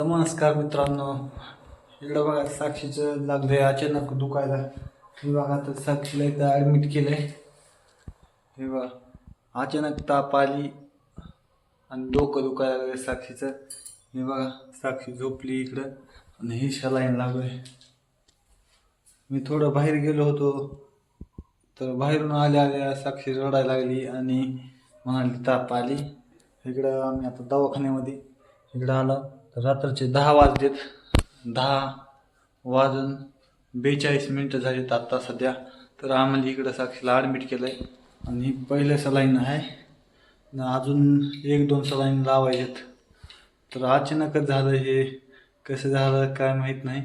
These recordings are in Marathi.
नमस्कार मित्रांनो. इकडं बघा साक्षीचं लागलं आहे अचानक दुखायला. हे बघा तर साक्षीला इथं ॲडमिट केलं आहे हे बघा अचानक ताप आली आणि डोकं दुखायला लागलं साक्षीचं. हे बघा साक्षी झोपली इकडं आणि हे शलाईन आहे मी थोडं बाहेर गेलो होतो तर बाहेरून आल्या आल्या साक्षी रडायला लागली आणि म्हणाली ताप आली. इकडं आम्ही आता दवाखान्यामध्ये इकडं आलो. तर रात्रीचे दहा वाजलेत. दहा वाजून बेचाळीस मिनटं झालीत आत्ता सध्या. तर आम्हाला इकडं साक्षीला ॲडमिट केलं आहे आणि पहिलं सलाईन आहे. अजून एक दोन सलाईन लावायचेत तर अचानकच झालं हे. कसं झालं काय माहीत नाही.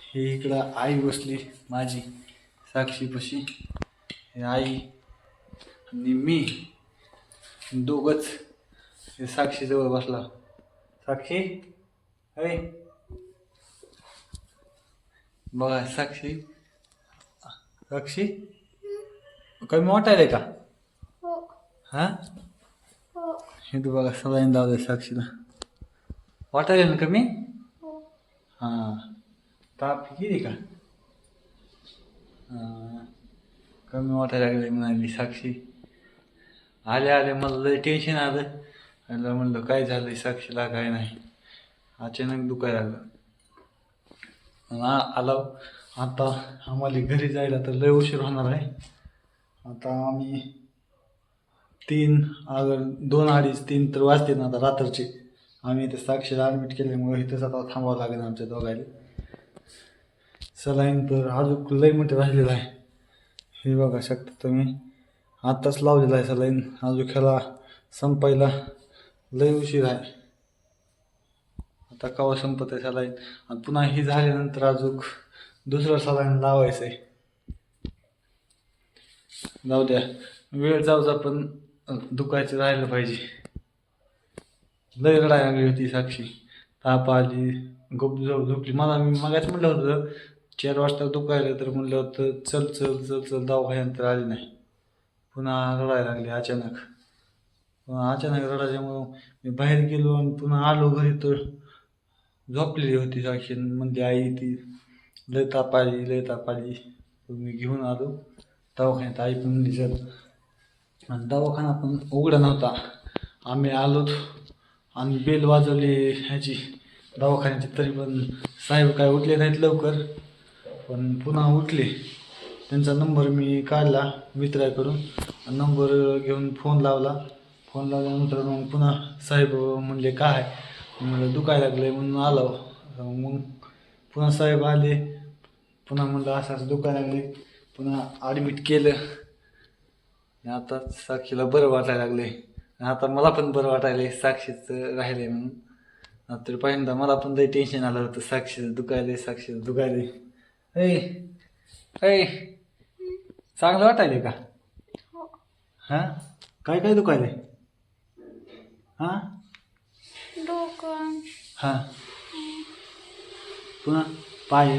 हे इकडं आई बसली माझी साक्षीपाशी. हे आई आणि मी. दोघंच. हे साक्षीजवळ बसला. साक्षी? अरे बघा साक्षी साक्षी कमी वाटायला का हो हा हो हे तू बघा सलाईन लावलंय साक्षीला वाटायला ना कमी हो हां ताप किती का हां कमी वाटायला लागले म्हणाली साक्षी आले आले मला लय टेन्शन आलं म्हणलं काय झालं साक्षीला काय नाही अचानक दुखायला लागलं. आणि आता आम्हाला घरी जायला तर लय उशीर होणार आहे. आता आम्ही तीन अगर दोन अडीच तीन तर वाजते ना आता रात्रीचे. आम्ही इथे साक्षीला ॲडमिट केल्यामुळे इथंच आता थांबावं लागेल आमच्या दोघायला सलाईन तर अजून लय मोठे राहिलेलं आहे. हे बघा शकता तुम्ही. आत्ताच लावलेला आहे सलाईन. अजून ह्याला संपायला लय उशीर आहे. आता कवा संपत आहे सलाईन? आणि पुन्हा ही झाल्यानंतर अजून दुसरं सलाईन लावायचं आहे जाऊ द्या. वेळ जाऊचा पण दुखायचं राहिलं पाहिजे. लय रडायला लागली होती साक्षी. ताप आली गप झोप झोपली. मला मी मगाच म्हटलं होतं चार वाजता दुखायला तर म्हटलं होतं चल चल चल चल दवाखान्यात तर आली नाही. पुन्हा रडायला लागली अचानक. पुन्हा अचानक रडायच्यामुळं मी बाहेर गेलो आणि पुन्हा आलो घरी तर झोपलेली होती साक्षी. म्हणजे आई ती लय ताप आली लय ताप आली मी घेऊन आलो दवाखान्यात. आई पण म्हणली चल. आणि दवाखाना पण उघडा नव्हता. आम्ही आलोत आणि बेल वाजवली ह्याची दवाखान्याची. तरी पण साहेब काय उठले नाहीत लवकर. पण पुन्हा उठले. त्यांचा नंबर मी काढला मित्राकडून. नंबर घेऊन फोन लावला. फोन लावल्यानंतर मग पुन्हा साहेब म्हणले काय म्हणलं दुखायला लागले म्हणून आलो. मग पुन्हा साहेब आले. पुन्हा म्हणलं असं असं दुखायला लागले पुन्हा ॲडमिट केलं. आता साक्षीला बरं वाटायला लागले आता मला पण बरं वाटायला साक्षीचं राहिले म्हणून. तर पहिल्यांदा मला पण लई टेन्शन आलं होतं. साक्षीचं दुखायले साक्षीचं दुखायले ऐ ऐ चांगलं वाटायले का? हो. हां? काय काय दुखायले हां? डोकं. हां. पुन्हा पाय.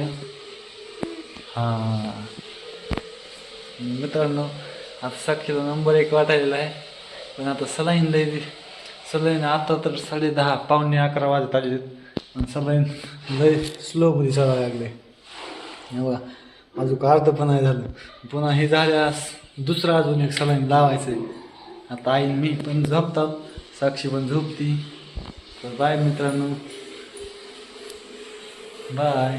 हां. मित्रांनो आता साक्षीला नंबर एक वाटायला आहे. पण आता सलाईन लई सलाईन आता तर साडे दहा पावणे अकरा वाजत आले आणि सलाईन लय स्लोमध्ये चढायला लागले. हे बघा अजून अर्ध पण नाही झालं. पुन्हा हे झाल्यास दुसरा अजून एक सलाईन लावायचं आहे आता आई मी पण झोपतात. साक्षी पण झोपती. तर बाय मित्रांनो बाय